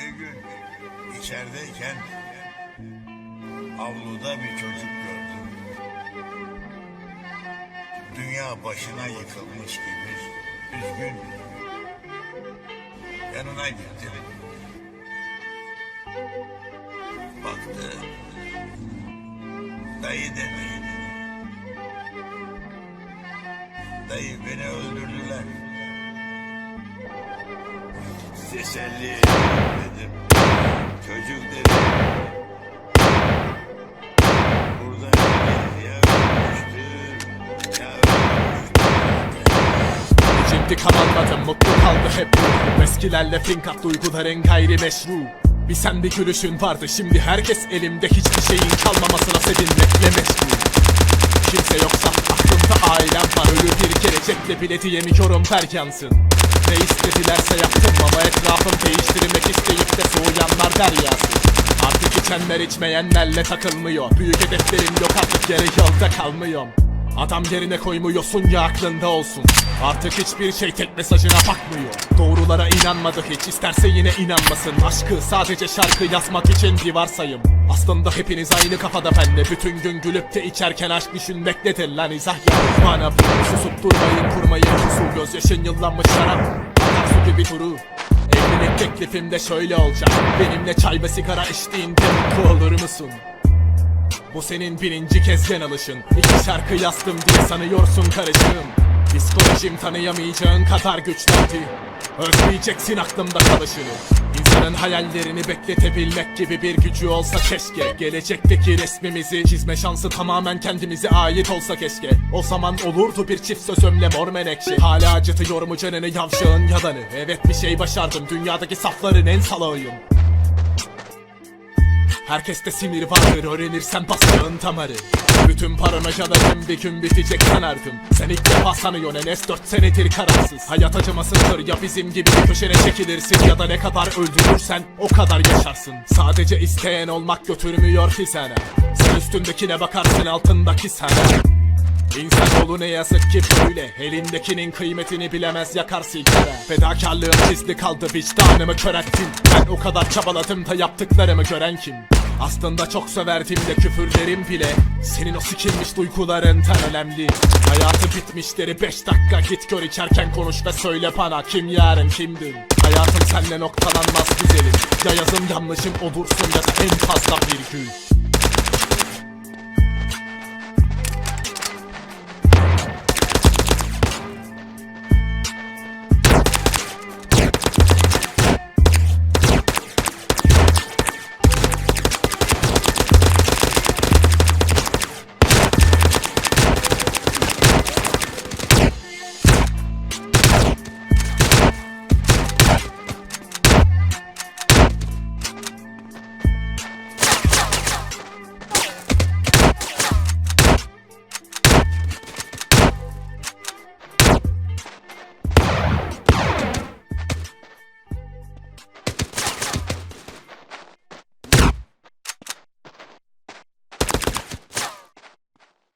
Bir gün içerideyken avluda bir çocuk gördüm. Dünya başına yıkılmış gibi üzgün. Yanına gittim. Baktı. Dayı dedi. Dayı beni öldürdüler. Teselli dedim. Çocuk dedi. Burada ya ölmüştür ya. İntikam almadım mutlu kaldı hep ruhum Eskilerle fink at duyguların gayri meşru Bir sen bir gülüşün vardı şimdi herkes elimde Hiçbir şeyin kalmamasına sevinmekle meşgul Kimse yoksa aklımda ailem var Ölü bir gelecekle bile diyemiyorum ver yansın Ne istedilerse yaptım ama etrafım değiştirmek isteyip de soğuyanlar deryası Artık içenler içmeyenlerle takılmıyor. Büyük hedeflerim yok artık yarı yolda kalmıyorum. Adam yerine koymuyorsun ya aklında olsun. Artık hiçbir şey tek mesajına bakmıyor. Doğrulara inanmadı hiç isterse yine inanmasın. Aşkı sadece şarkı yazmak için bir varsayım. Aslında hepiniz aynı kafada benle Bütün gün gülüp de içerken aşk düşünmek nedir lan izah ya. Bana susup Su gözyaşın yıllanmış şarap Akar su gibi duru Evlilik teklifim de şöyle olacak. Benimle çay ve sigara içtiğinde mutlu olur musun? Bu senin birinci kez yanılışın İki şarkı yazdım diye sanıyorsun karışığım Psikolojim tanıyamayacağın kadar güçlendi. Özleyeceksin aklımda kalışını. İnsanın hayallerini bekletebilmek gibi bir gücü olsa keşke. Gelecekteki resmimizi çizme şansı tamamen kendimize ait olsa keşke. O zaman olurdu bir çift sözümle mor menekşe. Hala acıtıyor mu canını yavşağın yalanı Evet bir şey başardım. Dünyadaki safların en salağıyım Herkeste sinir vardır öğrenirsen bastığın damarı. Bütün paranoyalarım bir gün bitecek sanardım Sen ilk defa sanıyorsun Enes 4 senedir kararsız. Hayat acımasızdır ya bizim gibi bir köşene çekilirsin. Ya da ne kadar öldürürsen o kadar yaşarsın. Sadece isteyen olmak götürmüyor ki sana. Sen üstündekine bakarsın altındaki sana. İnsanoğlu ne yazık ki böyle. Elindekinin kıymetini bilemez yakar silkere Fedakarlığım gizli kaldı vicdanımı körelttin Ben o kadar çabaladım da yaptıklarımı gören kim? Aslında çok severdim de küfürlerim bile. Senin o sikilmiş duygularından önemli. Hayatı bitmişleri 5 dakika git gör içerken konuş ve söyle bana Kim yarın kimdin? Hayatım senle noktalanmaz güzelim. Ya yazım yanlışım olursun ya da en fazla virgül